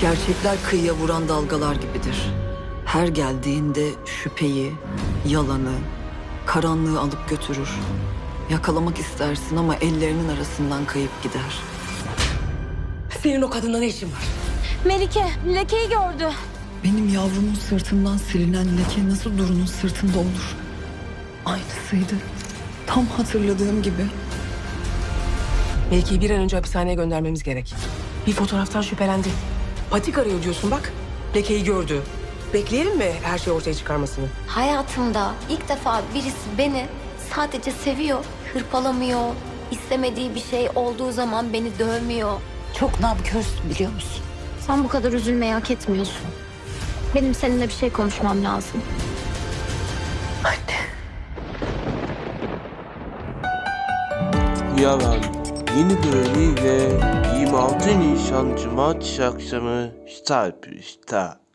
Gerçekler kıyıya vuran dalgalar gibidir. Her geldiğinde şüpheyi, yalanı, karanlığı alıp götürür. Yakalamak istersin ama ellerinin arasından kayıp gider. Senin o kadınla ne işin var? Melike lekeyi gördü. Benim yavrumun sırtından silinen leke nasıl Duru'nun sırtında olur? Aynısıydı. Tam hatırladığım gibi. Melike'yi bir an önce hapishaneye göndermemiz gerek. Bir fotoğraftan şüphelendi. Patik arıyor diyorsun bak. Lekeyi gördü. Bekleyelim mi her şeyi ortaya çıkarmasını? Hayatımda ilk defa birisi beni sadece seviyor, hırpalamıyor. istemediği bir şey olduğu zaman beni dövmüyor. Çok namkörsün biliyor musun? Sen bu kadar üzülmeyi hak etmiyorsun. Benim seninle bir şey konuşmam lazım. Yalan yeni bölümüyle 26 Nisan Cumartesi akşamı Star Plus'ta.